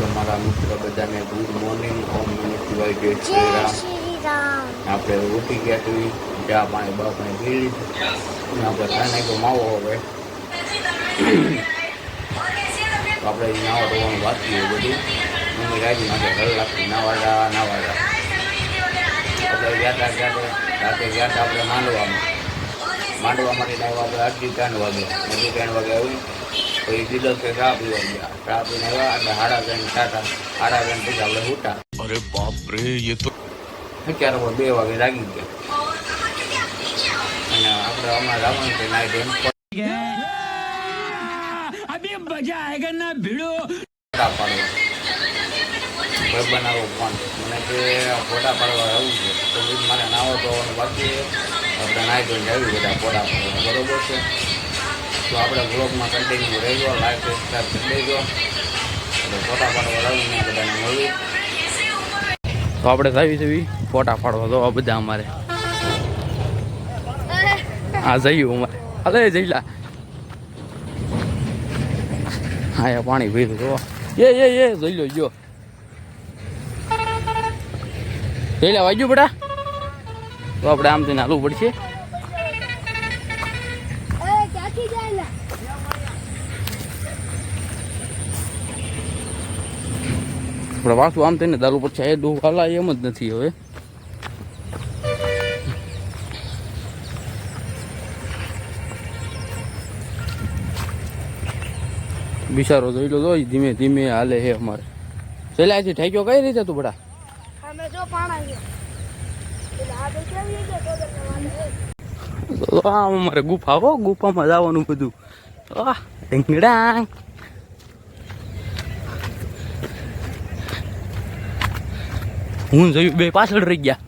તો મારા મિત્ર બધાને ગુડ મોર્નિંગ ઓમ નમઃ શિવાય જય શ્રી રામ. આપણે ઉઠી ગયા છીએ ચા પાણી બા પાણી પી લીધું. અને આપણે ખાઈ નાખ્યો માવો હવે. તો આપણે નાવા ધોવાનું હોય બધું. મમ્મી રાજી માટે નાવા જા નાવા જા આપણે ગયા હતા ત્યારે રાતે ગયા હતા આપણે માંડવામાં. માંડવા માટે નાવા આપણે આઠથી ત્રણ વાગે અઢી ત્રણ વાગે આવી પછી દીધો કે આવ્યા એટલે હાડા ત્રણ ટાટા હાડા ત્રણ આપણે ઉઠા અરે બાપ અત્યારે બે વાગે લાગી ગયા. અને આપણે અમારા રાવણ કે નાઈટ એમ અભી મજા ના ભીડો ફોટા પાડવા. બનાવો ફોન? મને કે ફોટા પાડવા આવું છે. તો મારે નાવો તો બાકી આપણે નાઈટ આવી બધા ફોટા પાડવા. બરોબર છે? તો આપણે બ્લોગમાં કન્ટિન્યુ રહેજો લાઈક સબસ્ક્રાઈબ કરી દેજો. એટલે ફોટા પાડવા લાવીને બધાને મળ્યું તો આપણે આવી જવી ફોટા પાડવા. તો બધા અમારે. હા જઈએ અમારે. અલે જઈલા. હા, એ પાણી પીધું જો. એ એ એ, જોઈ લો, જો. જઈ લે વાગ્યું બેટા? તો આપણે આમથી નાલું પડશે એ ક્યાંથી જાય આપણે પાછું આમ થઈને દારૂ પડશે એ ડોહાલા એમ જ નથી હવે. બિચારો જોઈ લો ધીમે ધીમે હાલે હે અમારે. ચલાયથી ઠેક્યો કઈ રીતે તું બડા પાણા છે. અમારે ગુફા હો ગુફામાં જવાનું બધું. આહ હું જોયું બે પાછળ રહી ગયા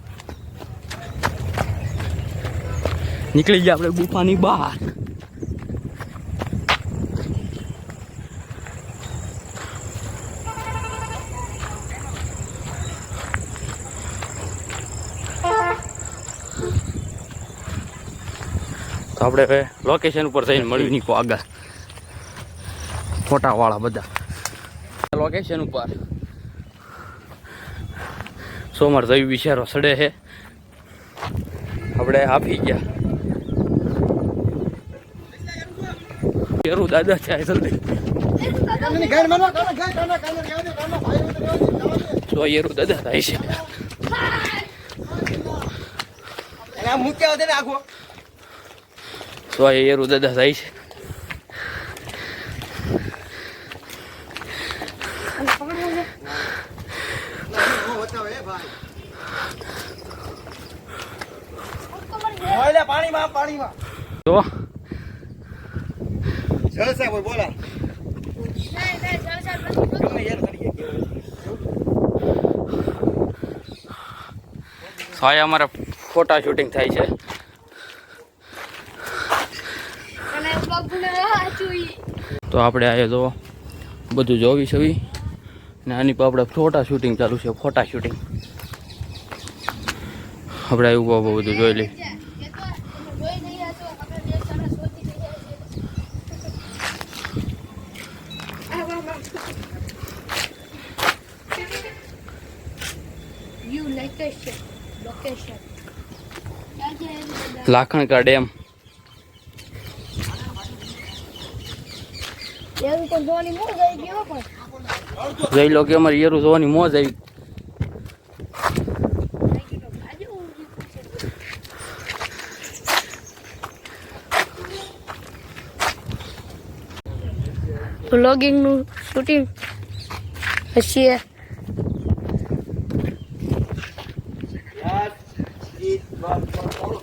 નીકળી ગયા આપણે ગુફાની બહાર તો આપણે હવે લોકેશન ઉપર જઈને મળ્યું નીકો આગળ ફોટાવાળા બધા લોકેશન ઉપર સોમવાર જયું બિચારો સડે છે. આપણે આપી ગયા. કેરું દાદા છે જલ્દી. તો એરું દાદા થાય છે. તો એરું દાદા થાય છે. પાણીમાં પાણીમાં. તો? જલસા કોઈ બોલા. અમારે ફોટા શૂટિંગ થાય છે. તો આપણે આજે જો બધું જોવી છવી. ને આની પર આપણે ફોટા શૂટિંગ ચાલુ છે ફોટા શૂટિંગ આપણે એવું બહુ બધું જોઈ લઈ લાખણ કા ડેમ. એવું પણ જોવાની મોજ આવી ગયો પણ. જોઈ લો કે અમારે યરું જોવાની મોજ આવી. બ્લોગિંગનું શૂટિંગ હશે બસ